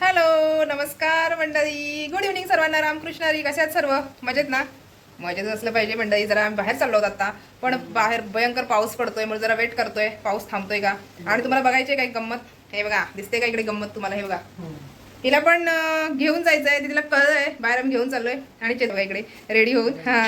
Hello नमस्कार मंडळी. Good evening सर्वांना. रामकृष्ण हरी कसे आहेत सर्व? मजेत ना? मजेत असलं पाहिजे मंडळी. जरा आम्ही बाहेर चाललो आता. पण बाहेर भयंकर पाऊस पडतोय. म्हणून जरा वेट करतोय. पाऊस थांबतोय का? आणि तुम्हाला बघायची काही गंमत? हे बघा. दिसते का इकडे गंमत तुम्हाला? हे बघा. हिला पण घेऊन जायचं आहे तिला कळलंय. बाहेर आम्ही घेऊन चाललोय. आणि चेत बघा इकडे. रेडी होऊन. हा.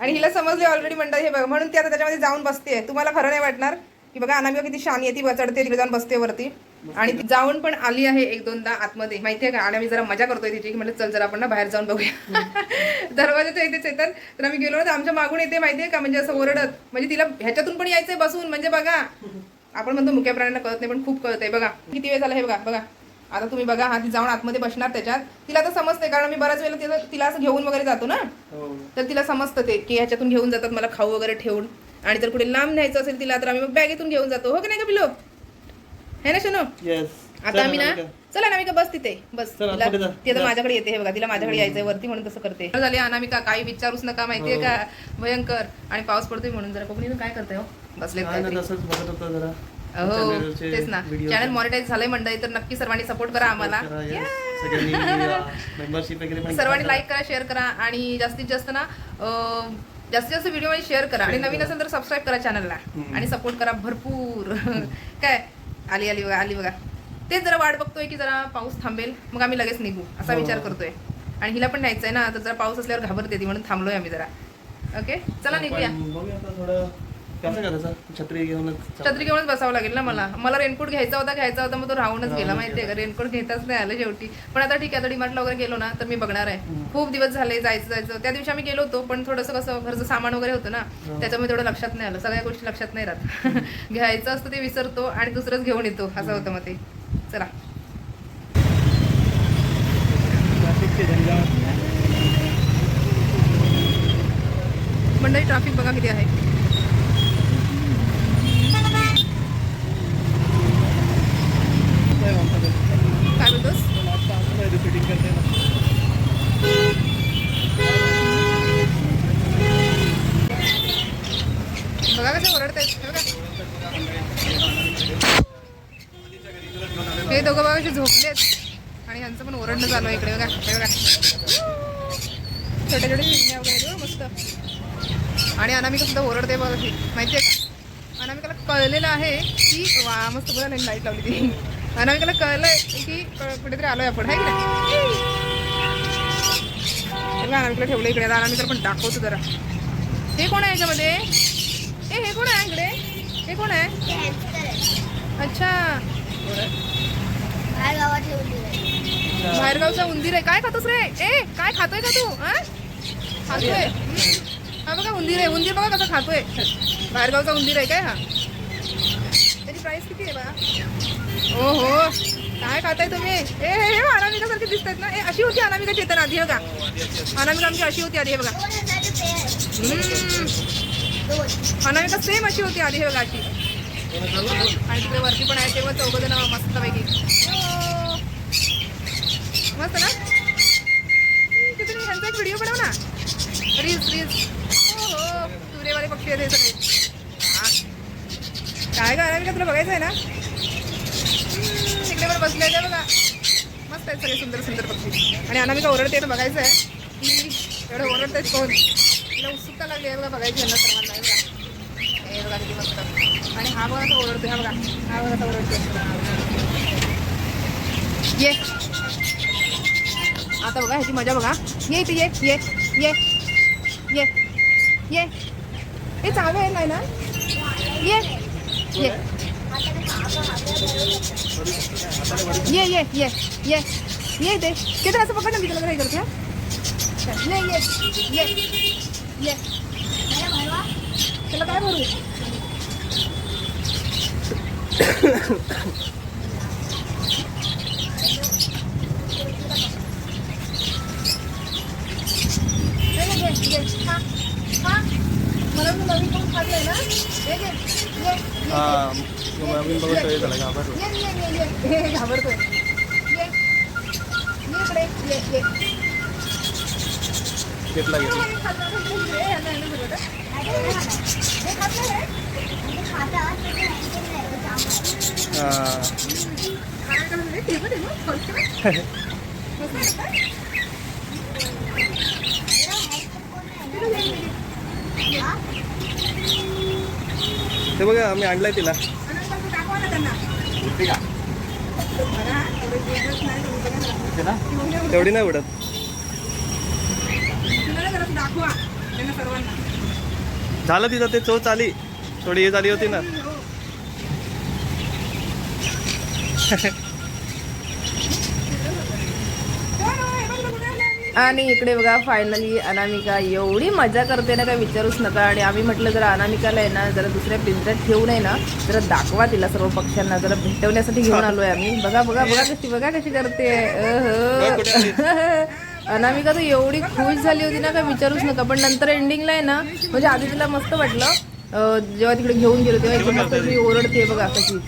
आणि हिला समजले ऑलरेडी मंडळी. हे बघा. म्हणून ती आता त्याच्यामध्ये जाऊन बसते तुम्हाला खरं नाही वाटणार. की बघा अनामिका किती शानी आहे. ती चढते तिकडे जाऊन बसते वरती. आणि ती जाऊन पण आली आहे एक दोनदा आतमध्ये. माहितीये का? आणि आम्ही जरा मजा करतोय तिची की म्हटलं चल जरा आपण ना बाहेर जाऊन बघूया. दरवाजाच्या इथेच येतात तर आम्ही गेलो ना आमच्या मागून येते माहितीये का? म्हणजे असं ओरडत. म्हणजे तिला ह्याच्यातून पण यायचंय बसून म्हणजे बघा. आपण म्हणतो मुक्या प्राण्यांना कळत नाही पण खूप कळतंय. बघा किती वेळ झाला हे बघा बघा. आता तुम्ही बघा हा ती जाऊन आतमध्ये बसणार त्याच्यात. तिला तर समजते कारण मी बऱ्याच वेळेला तिला तिला असं घेऊन वगैरे जातो ना. तर तिला समजतं ते की ह्याच्यातून घेऊन जातात मला खाऊ वगैरे ठेवून. आणि जर कुठे लांब न्यायचं असेल तिला तर आम्ही मग बॅगेतून घेऊन जातो. हो की नाही का पिलो हे ना शनो? येस आता आम्ही ना चला अनामिका बस तिथे. बस. तिला-. ती आता जा. माझ्याकडे येते हे बघा तिला माझ्याकडे यायचंय वरती म्हणून तसं करते. झाली अनामिका काही विचारूच नका माहितीये हो. का? भयंकर. आणि पाऊस पडतोय म्हणून जरा कोकणी काय करते हो? बसले तसंच बघत होतो जरा. हो तेच ना. चॅनल मॉनिटाईज झालंय मंडळी तर नक्की सर्वांनी सपोर्ट करा आम्हाला. सर्वांनी. लाईक करा शेअर करा आणि जास्तीत जास्त ना अं, जास्तीत जास्त व्हिडिओमध्ये शेअर करा. आणि नवीन असेल तर सबस्क्राईब करा चॅनलला. आणि सपोर्ट करा भरपूर. काय? आली आली बघा आली बघा. तेच जरा वाट बघतोय की जरा पाऊस थांबेल मग आम्ही लगेच निघू असा हो. विचार करतोय. आणि हिला पण न्यायचंय ना तर जरा पाऊस असल्यावर घाबरते ती म्हणून थांबलोय आम्ही जरा. ओके चला निघूया. थोडं कसं करायचं छत्री घेऊनच चालू. छत्री घेऊनच बसावं लागेल ना मला? मला रेनकोट घ्यायचा होता घ्यायचा होता मग तो राहूनच गेला माहितीये का? रेनकोट घेताच नाही आलं शेवटी. पण आता ठीक आहे आता डिमार्टला वगैरे गेलो ना तर मी बघणार आहे. खूप दिवस झाले जायचं जायचं. त्या दिवशी आम्ही गेलो होतो पण थोडंसं कसं घरचं सामान वगैरे होतं ना हो. त्याच्यामुळे तेवढं लक्षात नाही आलं. सगळ्या गोष्टी लक्षात नाही राहत. घ्यायचं असतं ते विसरतो आणि दुसरंच घेऊन येतो असं होतं मग ते. चला. मंडळी ट्रॅफिक बघा किती आहे. काय बोलतोस बघा कसं ओरडतायत. हे बघा. बाबा दोघं बघा कसे झोपलेत. आणि यांचं पण ओरडणं चालू आहे इकडे. बघा बघा. छोटे छोटे वगैरे मस्त. आणि अनामिका सुद्धा ओरडते बघा. अशी माहितीये का? अनामिकाला कळलेलं आहे की वा मस्त बघा लाइट लावली ती. अनामिकाला कळलंय की कुठेतरी आलोय आपण आहे की नाही? हे ठेवलं इकडे. आता अनामिकाला पण दाखवतो जरा. हे कोण आहे याच्यामध्ये? ए हे कोण आहे इकडे? हे कोण आहे? अच्छा. बाहेरगावचा उंदीर आहे. काय खातोस रे? ए काय खातोय का तू? हा? खातोय. हा बघा उंदीर आहे. उंदीर बघा कसा खातोय. बाहेरगावचा उंदीर आहे काय हा? त्याची प्राइस किती आहे बघा ओ हो काय खाताय तुम्ही? ए हे अनामिका सारखे दिसत आहेत ना. ए अशी होती अनामिका चेतन आधी बघा. अनामिका आमची अशी होती आधी हे बघा. अनामिका सेम अशी होती आधी हे बघा अशी. आणि तिकडे वरती पण आहे तेव्हा चौघ जण मस्त पैकी मस्त ना तिथे ह्यांचा एक व्हिडिओ बनव ना. रील्स रील्स हो हो सूर्यवाले पक्षी आहेत सगळे. काय का अनामिका तुला बघायचं आहे ना? तिकडे पण बसले आहे बघा. मस्त आहेत सगळे सुंदर सुंदर पक्षी. आणि अनामिका ओरडते तर बघायचं आहे. की एवढं ओरडत आहेत कोण? तिला उत्सुकता लागली आहे बघा बघायची यांना सर्वांना बघा. हे बघा किती मस्त. आणि हा बघा तो ओरडतो हा बघा. हा बघा आता ओरडते ये. आता बघा ह्याची मजा बघा. ये इथे ये ये ये ये ये. हे चालू आहे नाही ना? ये ये. ये ये ये ये ये दे ते तर असं पकड ना मी तुला काय करते ये ये ये। ये त्याला काय भरू मला तू नवीन पण खाल्लंय ना हे घे. हा, तो नवीन बघून तो झाला घाबरला. ये, ये, ये, ये. हे घाबरतोय. ये. ये इकडे ये ये. घेतला. ते बघा आम्ही आणलाय तिला. तेवढी नाही उडत झालं तिथं ते चोच आली. थोडी हे झाली होती ना. आणि इकडे बघा फायनली अनामिका एवढी मजा करते ना काय विचारूच नका. आणि आम्ही म्हटलं जरा अनामिकाला आहे ना जरा दुसऱ्या पिंजऱ्यात ठेवून आहे ना जरा दाखवा तिला सर्व पक्ष्यांना जरा भेटवण्यासाठी घेऊन आलोय आम्ही. बघा बघा बघा कशी बघा कशी करते. अनामिका तर एवढी खुश झाली होती ना काय विचारूच नका. पण नंतर एंडिंगला आहे ना म्हणजे आधी तिला मस्त वाटलं. अं, जेव्हा तिकडे घेऊन गेलो तेव्हा एकदम मस्त ओरडते बघा कशी.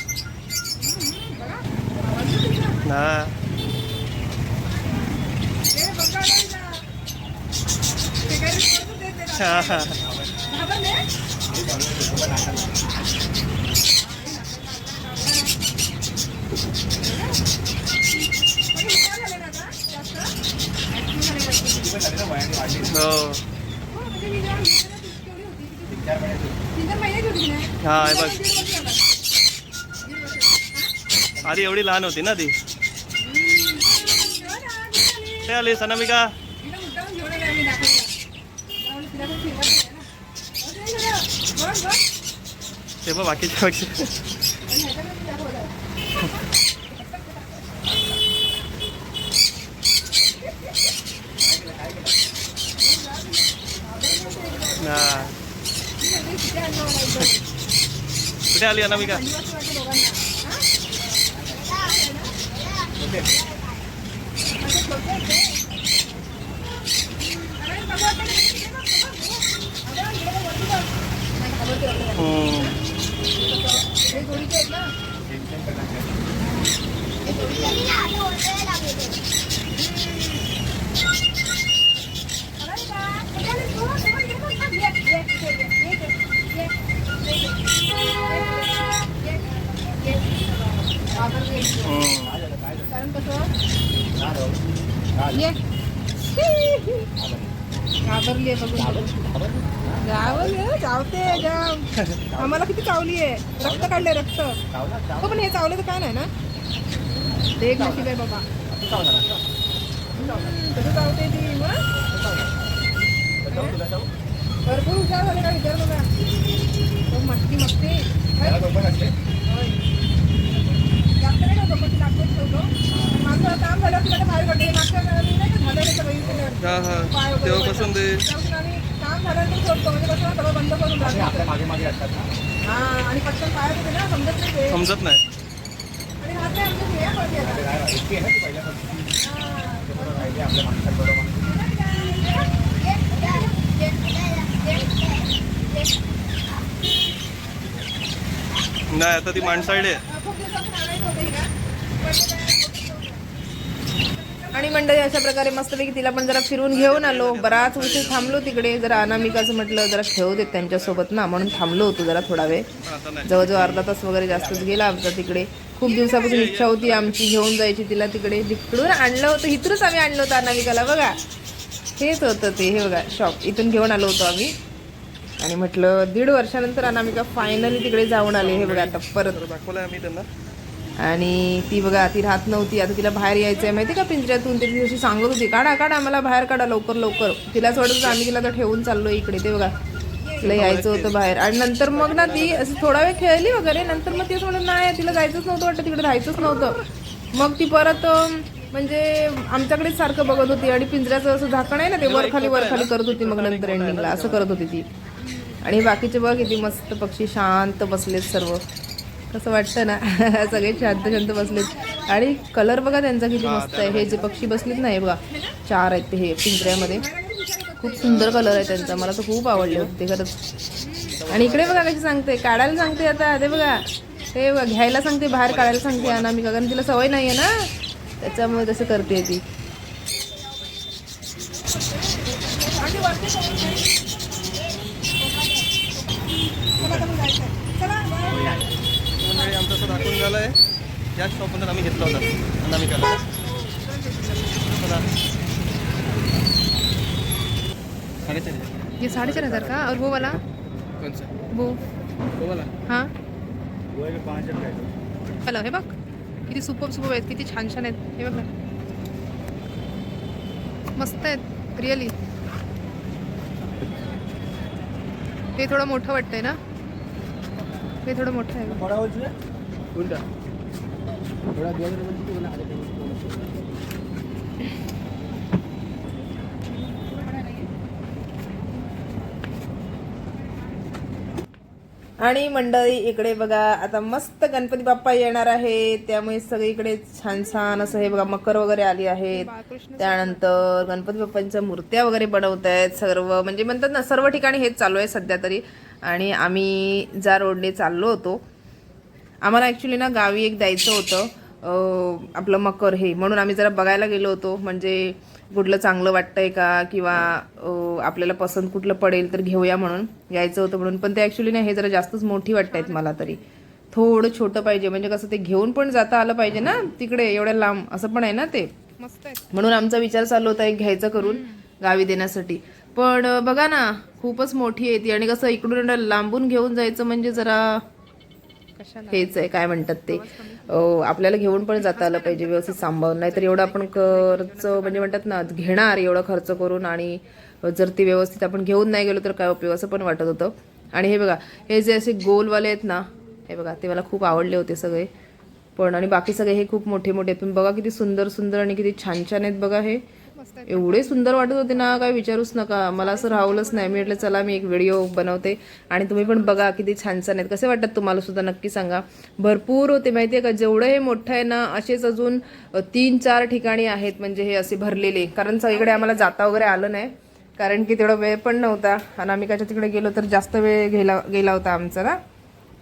हा हा, बघ. आधी एवढी लहान होती ना ती. ते आली सनामिका ते बघ बाकीच्या पेक्षा हा कुठे आली अनामिका हम्म. घाबरली आहे बघून. जाम आम्हाला किती चावली आहे. रक्त काढले रक्त. हो पण हे चावलं तर काय नाही ना? ते एक नशीब आहे बाबा. हम्म, कसं चावते ती मग? भरपूर हुशार झाले का विचार बघा. खूप मस्ती मस्ती. होय. जास्त नाही ठेवतो पण दाखवत ठेवतो माझं काम झालं की त्याला बाहेर पडते मागच्या वेळी नाही का झालं त्याचं बघितलं हा हा तेव्हापासून ते त्यापासून झालं काम सोडतो म्हणजे कसं सगळं बंद करून टाकतो. हा आणि पटकन पायात होते ना समजत नाही ते. समजत नाही आणि राहते आमच्या हे पडते आता. नाही आता ती माणसाळी आहे खूप दिवसापासून आणायचं होतं हिला. आणि मंडळी अशा प्रकारे मस्तपैकी तिला पण जरा फिरून घेऊन आलो. बराच उशीर थांबलो तिकडे. जरा अनामिकाचं म्हटलं जरा खेळू देत त्यांच्यासोबत ना. म्हणून थांबलो होतो जरा थोडा वेळ. जवळजवळ अर्धा तास वगैरे जास्तच गेला आमचा तिकडे. खूप दिवसापासून इच्छा होती आमची घेऊन जायची तिला तिकडे. तिकडून आणलं होतं. इथूनच आम्ही आणलं होतं अनामिकाला. बघा. हेच होतं ते. हे बघा शॉप इथून घेऊन आलो होतो आम्ही. आणि म्हटलं दीड वर्षानंतर अनामिका फायनली तिकडे जाऊन आले. हे बघा आता परत. दाखवलं आम्ही त्यांना आणि ती बघा ती राहत नव्हती. आता तिला बाहेर यायचं आहे माहिती का पिंजऱ्यातून? ते ती अशी सांगत होती काढा काढा मला बाहेर काढा लवकर लवकर. तिलाच वाटत होतं आम्ही तिला तर ठेवून चाललो इकडे. ते बघा तिला यायचं होतं बाहेर. आणि नंतर मग ना ती असं थोडा वेळ खेळली वगैरे. नंतर मग ती असं म्हणत नाही तिला जायचंच नव्हतं वाटतं. तिकडे राहायचंच नव्हतं. मग ती परत म्हणजे आमच्याकडेच सारखं बघत होती आणि पिंजऱ्याचं असं झाकण आहे ना ते वरखाली वरखाली करत होती मग नंतर एंडिंगला असं करत होती ती. आणि बाकीचे बघ किती मस्त पक्षी शांत बसलेत सर्व. असं वाटतं ना. सगळे शांत शांत बसलेत. आणि कलर बघा त्यांचा किती मस्त आहे. हे जे पक्षी बसलेत ना हे बघा. चार आहेत ते हे पिंजऱ्यामध्ये. खूप सुंदर कलर आहे त्यांचा. मला तर खूप आवडले होते खरंच. आणि इकडे बघा कशी सांगते. काढायला सांगते आता. ते बघा. ते बघा घ्यायला सांगते बाहेर काढायला सांगते. अनामिका. कारण तिला सवय नाही आहे ना. त्याच्यामुळे तसं करते ती. याच शॉपमधून आम्ही घेतला होता. अनामिकाला चला. साडेचार हजार. ये साढ़े चार हजार का? और वो वाला कौन सा वो वो वाला हां हॅलो हे बघ. किती सुपर सुपर आहेत किती छान छान आहेत. हे बघ ना. मस्त आहेत रिअली. हे थोडं मोठं वाटतंय ना? हे थोडं मोठं आहे. कोणता? आणि मंडळी इकडे बघा आता मस्त गणपती बाप्पा येणार आहे. त्यामुळे सगळीकडे छान छान असं हे बघा मकर वगैरे आली आहेत. त्यानंतर गणपती बाप्पांच्या मूर्त्या वगैरे बनवत आहेत सर्व. म्हणजे म्हणतात ना सर्व ठिकाणी हेच चालू आहे सध्या तरी. आणि आम्ही ज्या रोडने चाललो होतो आम्हाला ॲक्च्युली ना गावी एक द्यायचं होतं. आपलं मकर हे म्हणून आम्ही जरा बघायला गेलो होतो. म्हणजे कुठलं चांगलं वाटतंय का? किंवा आपल्याला पसंत कुठलं पडेल तर घेऊया म्हणून यायचं होतं म्हणून. पण ते ॲक्च्युली ना हे जरा जास्तच मोठी वाटतायत मला तरी. थोडं छोटं पाहिजे. म्हणजे कसं ते घेऊन पण जाता आलं पाहिजे ना तिकडे एवढ्या लांब. असं पण आहे ना ते. मस्त म्हणून आमचा विचार चालू होता एक घ्यायचं करून गावी देण्यासाठी. पण बघा ना खूपच मोठी आहे ती. आणि कसं इकडून लांबून घेऊन जायचं म्हणजे जरा हेच आहे काय म्हणतात ते? आपल्याला घेऊन पण जाता आलं पाहिजे व्यवस्थित सांभाळून. नाही तर एवढं आपण खर्च म्हणजे म्हणतात ना घेणार एवढं खर्च करून आणि जर ते व्यवस्थित आपण घेऊन नाही गेलो तर काय उपयोग असं पण वाटत होतं. आणि हे बघा हे जे असे गोलवाले आहेत ना हे बघा ते मला खूप आवडले होते सगळे. पण आणि बाकी सगळे हे खूप मोठे मोठे आहेत. पण बघा किती सुंदर सुंदर आणि किती छान छान आहेत बघा हे. एवढे सुंदर वाटत होते ना काय विचारूच नका. मला असं राहूलच नाही. मी म्हटलं चला मी एक व्हिडिओ बनवते आणि तुम्ही पण बघा किती छान छान आहेत. कसे वाटतात तुम्हाला सुद्धा? नक्की सांगा. भरपूर होते माहिती आहे का? जेवढं हे मोठं आहे ना असेच अजून तीन चार ठिकाणी आहेत म्हणजे हे असे भरलेले. कारण सगळीकडे आम्हाला जाता वगैरे आलं नाही. कारण की तेवढा वेळ पण नव्हता. अनामिकाच्या तिकडे गेलो तर जास्त वेळ गेला गेला होता आमचा ना.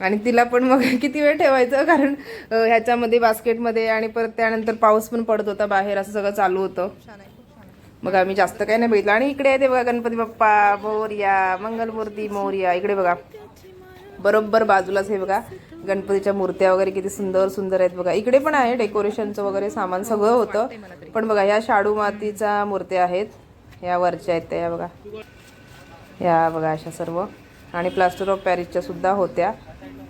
आणि तिला पण मग किती वेळ ठेवायचं? कारण ह्याच्यामध्ये बास्केटमध्ये आणि परत त्यानंतर पाऊस पण पडत होता बाहेर. असं सगळं चालू होतं. मग आम्ही जास्त काही नाही बघितलं. आणि इकडे येते ते बघा गणपती बाप्पा मोर्या मंगलमूर्ती मोर्या इकडे बघा. बरोबर बाजूलाच हे बघा गणपतीच्या मूर्त्या वगैरे किती सुंदर सुंदर आहेत बघा. इकडे पण आहे डेकोरेशनचं वगैरे सामान सगळं होतं. पण बघा ह्या शाडू मातीच्या मूर्त्या आहेत. या वरच्या आहेत त्या या बघा. या बघा अशा सर्व. आणि प्लास्टर ऑफ पॅरिसच्या सुद्धा होत्या.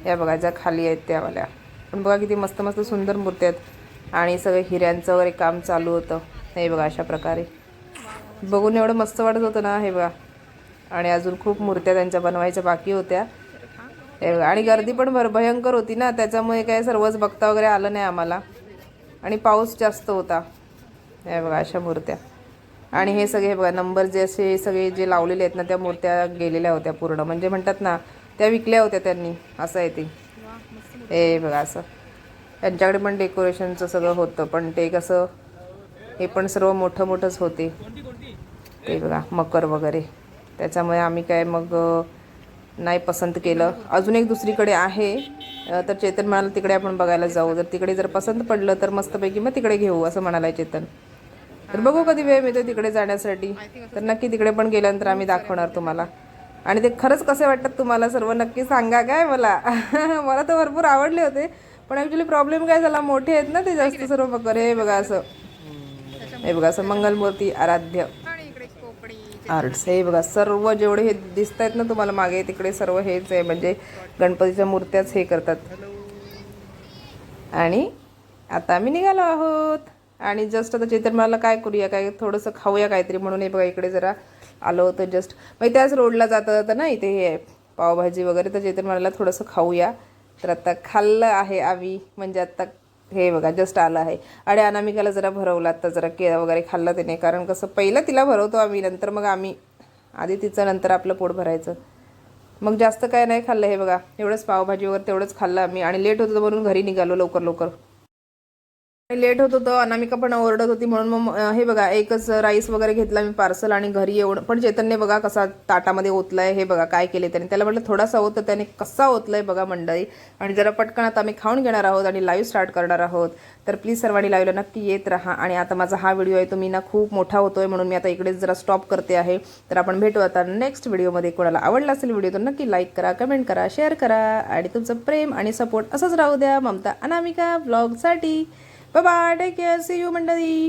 या बघा ज्या खाली आहेत त्यावाल्या पण बघा किती मस्त मस्त सुंदर मूर्त्या आहेत. आणि सगळं हिऱ्यांचं वगैरे काम चालू होतं. हे बघा अशा प्रकारे. बघून एवढं मस्त वाटत होतं ना हे बघा. आणि अजून खूप मूर्त्या त्यांच्या बनवायच्या बाकी होत्या. हे बघा. आणि गर्दी पण भर भयंकर होती ना त्याच्यामुळे काय सर्वच बघता वगैरे आलं नाही आम्हाला. आणि पाऊस जास्त होता. हे बघा अशा मूर्त्या. आणि हे सगळे हे बघा नंबर जे असे सगळे जे लावलेले आहेत ना त्या मूर्त्या गेलेल्या होत्या पूर्ण. म्हणजे म्हणतात ना त्या विकल्या होत्या त्यांनी. असं आहे ते. हे बघा असं. त्यांच्याकडे पण डेकोरेशनचं सगळं होतं. पण ते कसं हे पण सर्व मोठं मोठंच होते. ते बघा मकर वगैरे. त्याच्यामुळे आम्ही काय मग नाही पसंत केलं. अजून एक दुसरीकडे आहे. तर चेतन म्हणाला तिकडे आपण बघायला जाऊ. जर तिकडे जर पसंत पडलं तर मस्तपैकी मग तिकडे घेऊ असं म्हणालाय चेतन. तर बघू कधी वेळ मिळतो तिकडे जाण्यासाठी. तर नक्की तिकडे पण गेल्यानंतर आम्ही दाखवणार तुम्हाला. आणि ते खरंच कसे वाटतात तुम्हाला सर्व नक्की सांगा काय मला? मला तर भरपूर आवडले होते. पण ॲक्च्युली प्रॉब्लेम काय झाला? मोठे आहेत ना ते जास्त सर्व बघा. हे बघा असं. हे बघा असं मंगलमूर्ती आराध्य. आर्ट्स हे बघा सर्व जेवढे हे दिसत आहेत ना तुम्हाला मागे तिकडे सर्व हेच आहे. म्हणजे गणपतीच्या मूर्त्याच हे करतात. आणि आता आम्ही निघालो आहोत. आणि जस्ट आता चैतन्यला काय करूया काय थोडंसं खाऊया काहीतरी म्हणून. हे बघा इकडे जरा आलो होतं जस्ट मग त्याच रोडला जाता जाता ना इथे हे आहे पावभाजी वगैरे. तर चैतन्यला थोडंसं खाऊया. तर आता खाल्लं आहे आम्ही. म्हणजे आता हे बघा जस्ट आलं आहे. आणि अनामिकाला जरा भरवलं आता जरा केळं वगैरे खाल्लं त्याने कारण कसं पहिलं तिला भरवतो आम्ही नंतर मग आम्ही आधी तिचं नंतर आपलं पोट भरायचं. मग जास्त काय नाही खाल्लं हे बघा. एवढंच पावभाजी वगैरे तेवढंच खाल्लं आम्ही. आणि लेट होतं म्हणून घरी निघालो लवकर लवकर. लेट होत होतं अनामिका पण ओरडत होती म्हणून मग हे बघा एकच राईस वगैरे घेतला मी पार्सल आणि घरी येऊन पण चैतन्य बघा कसा ताटामध्ये ओतलाय हे बघा काय केले त्याने. त्याला म्हटलं थोडासा होतं त्याने कसा ओतलाय बघा मंडळी. आणि जरा पटकन आता आम्ही खाऊन घेणार आहोत आणि लाईव्ह स्टार्ट करणार आहोत. तर प्लीज सर्वांनी लाईव्हला नक्की येत राहा. आणि आता माझा हा व्हिडिओ आहे तो मी ना खूप मोठा होतोय म्हणून मी आता इकडेच जरा स्टॉप करते आहे. तर आपण भेटू आता नेक्स्ट व्हिडिओमध्ये कोणाला आवडला असेल व्हिडिओ तर नक्की लाईक करा कमेंट करा शेअर करा. आणि तुमचं प्रेम आणि सपोर्ट असंच राहू द्या. Mamata Anamika ब्लॉगसाठी bye bye take care see you मंडळी